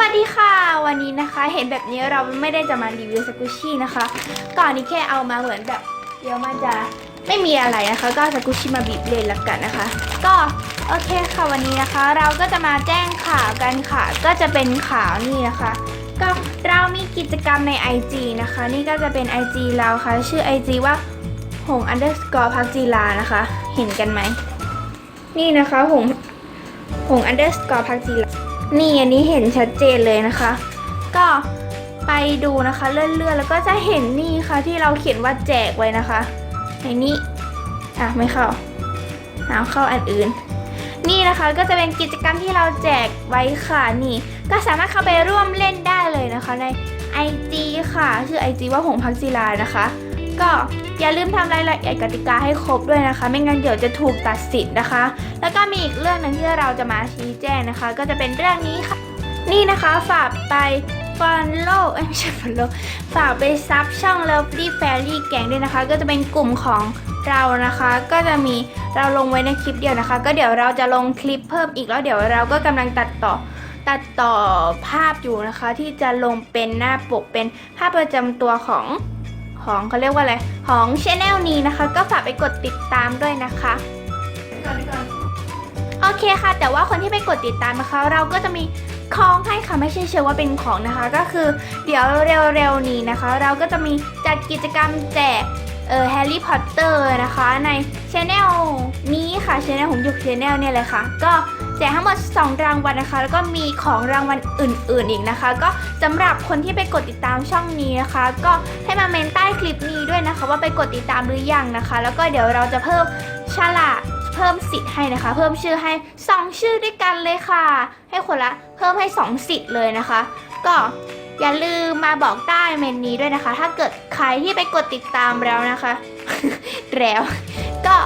วัสดีค่ะ วันนี้นะคะเห็นแบบนี้เราไม่ได้จะมารีวิวสกุชี่นะคะก่อนนี้แค่เอามาเหมือนแบบเดี๋ยวมันจะไม่มีอะไรนะคะ ก็สกุชชี่มาบีบเลยละกันนะคะ ก็โอเคค่ะวันนี้นะคะ เราก็จะมาแจ้งข่าวกันค่ะ ก็จะเป็นข่าวนี่นะคะ ก็เรามีกิจกรรมใน IG นะคะ นี่ก็จะเป็น IG เราค่ะ ชื่อ IG ว่าหง underscore พักจีลานะคะ เห็นกันไหม นี่นะคะหงหง underscore พักจีลา นี่อันนี้เห็นชัดเจนเลยนะคะ ก็ไปดูนะคะเลื่อนๆแล้วก็จะเห็นนี่ค่ะที่เราเขียนว่าแจกไว้นะคะในนี้อะไม่เข้าเอาเข้าอันอื่น นี่นะคะก็จะเป็นกิจกรรมที่เราแจกไว้ค่ะนี่ ก็สามารถเข้าไปร่วมเล่นได้เลยนะคะใน IG ค่ะ ชื่อ IG ว่าหงพักศิลานะคะ ก็อย่าลืมทำรายละเอียดกติกาให้ครบด้วยนะคะ ไม่งั้นเดี๋ยวจะถูกตัดสินนะคะ แล้วก็มีอีกเรื่องหนึ่งที่เราจะมาชี้แจงนะคะ ก็จะเป็นเรื่องนี้ค่ะ นี่นะคะฝากไป follow เอ้ยไม่ใช่ follow ฝากไปซับช่อง Lovely Fairy แกงด้วยนะคะ ก็จะเป็นกลุ่มของเรานะคะ ก็จะมีเราลงไว้ในคลิปเดียวนะคะ ก็เดี๋ยวเราจะลงคลิปเพิ่มอีกแล้วเดี๋ยวเราก็กำลังตัดต่อ ตัดต่อภาพอยู่นะคะ ที่จะลงเป็นหน้าปกเป็นภาพประจำตัวของ ของเขาเรียกว่าอะไร ของช anel นี้นะคะ ก็ฝากไปกดติดตามด้วยนะคะโอเคค่ะ แต่ว่าคนที่ไปกดติดตามนะคะ เราก็จะมีของให้ค่ะไม่ใช่เชื่อว่าเป็นของนะคะ ก็คือเดี๋ยวเร็วๆนี้นะคะ เราก็จะมีจัดกิจกรรมแจกเอ่อแฮร์รี่พอตเตอร์นะคะในช anel นี้ค่ะช anel ของยุคช anel เนี่ยเลยค่ะ ก็ แจกทั้งหมด 2 รางวัลนะคะ แล้วก็มีของรางวัลอื่น ๆ อีกนะคะ ก็สำหรับคนที่ไปกดติดตามช่องนี้นะคะ ก็ให้มาเมนใต้คลิปนี้ด้วยนะคะ ว่าไปกดติดตามหรือยังนะคะ แล้วก็เดี๋ยวเราจะเพิ่มฉลากเพิ่มสิทธิ์ให้นะคะ เพิ่มชื่อให้ 2 ชื่อด้วยกันเลยค่ะ ให้คนละเพิ่มให้ 2 สิทธิ์เลยนะคะ ก็อย่าลืมมาบอกใต้เมนนี้ด้วยนะคะ ถ้าเกิดใครที่ไปกดติดตามแล้วนะคะ แล้วก็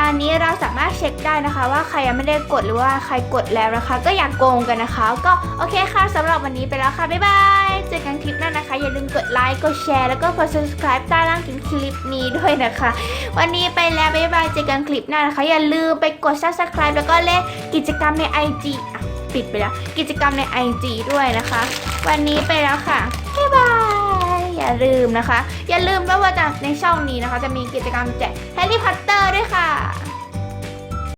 อันนี้เราสามารถเช็คได้นะคะ ว่าใครยังไม่ได้กดหรือว่าใครกดแล้วนะคะ ก็อย่ากโกงกันนะคะ ก็โอเคค่ะสำหรับวันนี้ไปแล้วค่ะบ๊ายบายเจอกันคลิปหน้านะคะ อย่าลืมกดไลค์กดแชร์แล้วก็กด subscribe ใต้ล่างคลิปนี้ด้วยนะคะ วันนี้ไปแล้วบ๊ายบายเจอกันคลิปหน้านะคะ อย่าลืมไปกด subscribe แล้วก็เล่นกิจกรรมใน IG อะปิดไปแล้ว กิจกรรมใน IG ด้วยนะคะ วันนี้ไปแล้วค่ะ อย่าลืมนะคะ อย่าลืมด้วยว่าจะในช่องนี้นะคะ จะมีกิจกรรมแจกแฮร์รี่พอตเตอร์ด้วยค่ะ